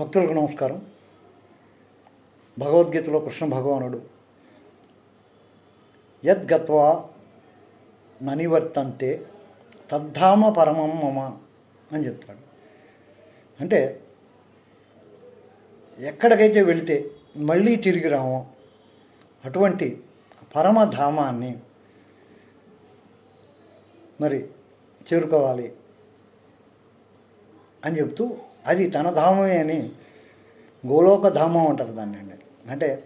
భక్తులకు నమస్కారం. భగవద్గీతలో కృష్ణ భగవానుడు యద్గత్వా ననివర్తంతే తద్ధామ పరమం మమ అని చెప్తాడు. అంటే ఎక్కడికైతే వెళితే మళ్ళీ తిరిగి రామో అటువంటి పరమధామాన్ని మరి చేరుకోవాలి అని చెప్తూ అది తన ధామమే అని గోలోక ధామం అంటారు దాన్ని అండి. అంటే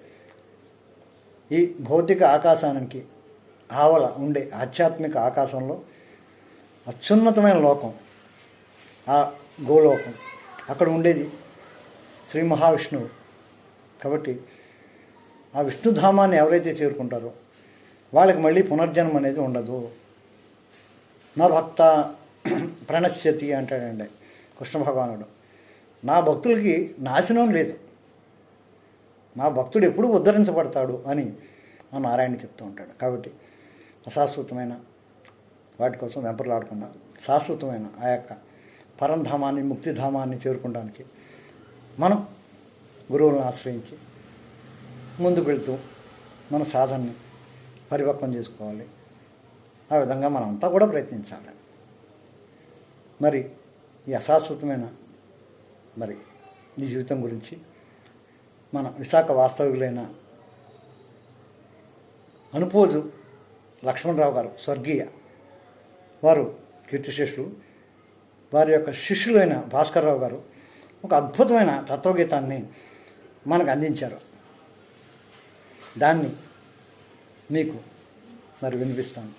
ఈ భౌతిక ఆకాశానికి ఆవల ఉండే ఆధ్యాత్మిక ఆకాశంలో అత్యున్నతమైన లోకం ఆ గోలోకం. అక్కడ ఉండేది శ్రీ మహావిష్ణువు. కాబట్టి ఆ విష్ణుధామాన్ని ఎవరైతే చేరుకుంటారో వాళ్ళకి మళ్ళీ పునర్జన్మ అనేది ఉండదు. నా భక్త ప్రణశ్యతి అంటాడండి కృష్ణ భగవానుడు. నా భక్తులకి నాశనం లేదు. నా భక్తుడు ఎప్పుడు ఉద్ధరించబడతాడు అని ఆ నారాయణ చెప్తూ ఉంటాడు. కాబట్టి అశాశ్వతమైన వాటి కోసం వెంపర్లాడకుండా శాశ్వతమైన ఆ యొక్క పరంధామాన్ని ముక్తిధామాన్ని చేరుకోవడానికి మనం గురువులను ఆశ్రయించి ముందుకు వెళ్తూ మన సాధనని పరిపక్వం చేసుకోవాలి. ఆ విధంగా మనమంతా కూడా ప్రయత్నించాలి. మరి ఈ అశాశ్వతమైన మరి ఈ జీవితం గురించి మన విశాఖ వాస్తవికులైన అనుపోజు లక్ష్మణరావు గారు స్వర్గీయ వారు కీర్తిశేషులు వారి యొక్క శిష్యులైన భాస్కర్రావు గారు ఒక అద్భుతమైన తత్వగీతాన్ని మనకు అందించారు. దాన్ని మీకు మరి వినిపిస్తాను.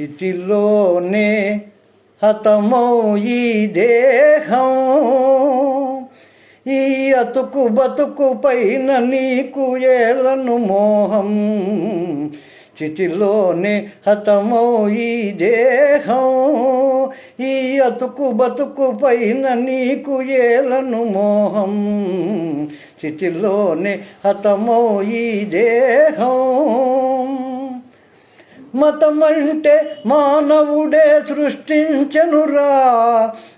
చితిలోనే హతమౌ ఈ దేహం. ఈ అతుకు బతుకు పైన నీకు ఏలను మోహం. చితిలోనే హతమౌ ఈ దేహం. ఈ అతుకు బతుకు పైన నీకు ఏలను మోహం. చితిలోనే హతమౌ ఈ దేహం. మతమంటే మానవుడే సృష్టించనురా.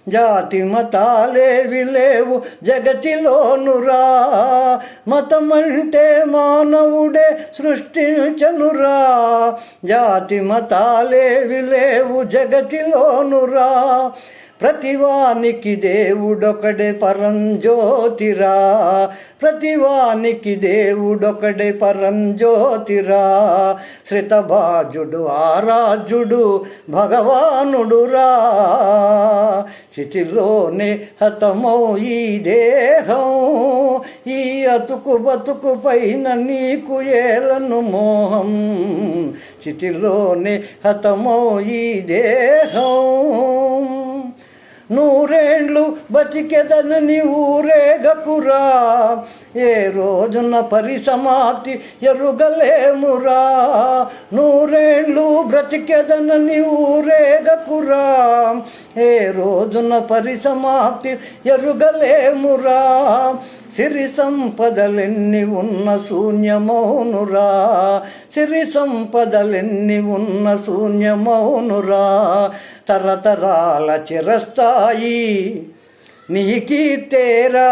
జాతి మతాలేవి లేవు జగతిలోనురా. మతమంటే మానవుడే సృష్టించనురా. జాతి మతాలేవి లేవు జగతిలోనురా. ప్రతివానికి దేవుడొకడే పరంజ్యోతిరా ప్రతివానికి దేవుడొకడే పరం జ్యోతిరా. శ్రితభాజుడు ఆరాజుడు భగవానుడురా. చితిలోనే హతమౌ ఈ దేహం. ఈ అతుకు బతుకు పైన నీకు ఏలను మోహం. చితిలోనే హతమౌ ఈ దేహం. నూరేండ్లు బతికెదనని ఊరేగకురా. ఏ రోజున పరిసమాప్తి ఎరుగలేమురా. నూరేండ్లు బ్రతికెదనని ఊరేగకురా. ఏ రోజున పరిసమాప్తి ఎరుగలేమురా. సిరి సంపదలెన్ని ఉన్న శూన్యమౌనురా. సిరి సంపదలెన్ని ఉన్న శూన్యమౌనురా. తరతరాల చిరస్థాయి నీ కీర్తేరా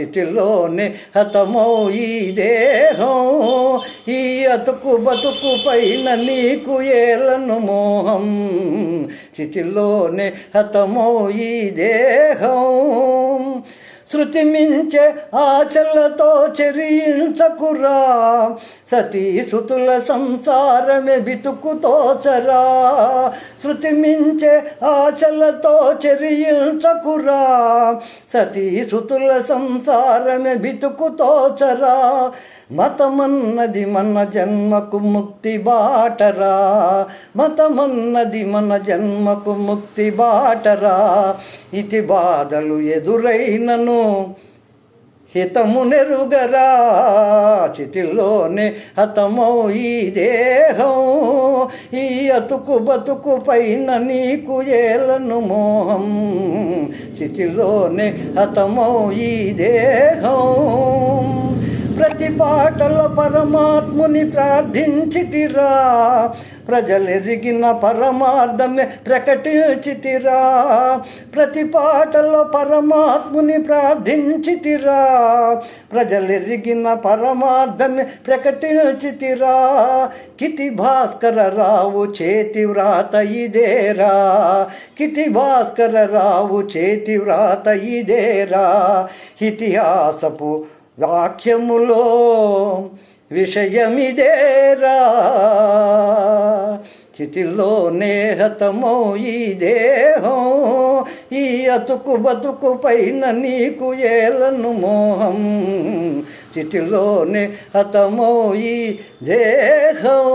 చితిలోనే హతమో ఈ దేహం. ఈ అతుకు బతుకు పైన నీకు ఏలను మోహం. చితిలోనే హతమో ఈ దేహం. శృతి మించే ఆశలతో చెరించకురా సతీ సుతుల సంసారమే బితుకుతోచరా శృతి మించే ఆశలతో చెరించకురా సతీ సుతుల సంసారమే బితుకుతోచరా మతమన్నది మన జన్మకు ముక్తి బాటరా. మతమన్నది మన జన్మకు ముక్తి బాటరా. ఇతి బాధలు ఎదురైనను హితము నెరుగరా చితిలోనే హతమౌ ఈ దేహం. ఈ అతుకు బతుకు పైన నీకు ఏలను మోహం. చితిలోనే హతమౌ ఈ దేహం. ప్రతి పాటలో పరమాత్ముని ప్రార్థించితిరా. ప్రజలెరిగిన పరమార్థమే ప్రకటించితిరా. ప్రతి పాటలో పరమాత్ముని ప్రార్థించితిరా. ప్రజలెరిగిన పరమార్థమే ప్రకటించితిరా. కితి భాస్కర రావు చేతి వ్రాత ఇదేరా. కితి భాస్కర రావు చేతి వ్రాత ఇదేరా. ఇతిహాసపు వాక్యములో విషయమిదేరా చితిలో నేహతమో ఈ దేహం ఈ అతుకు బతుకు పైన నీకు ఏలను మోహం. చితిలో నేహతమో ఈ దేహం.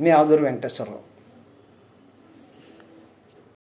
మీ ఆదురు వెంకటేశ్వరరావు.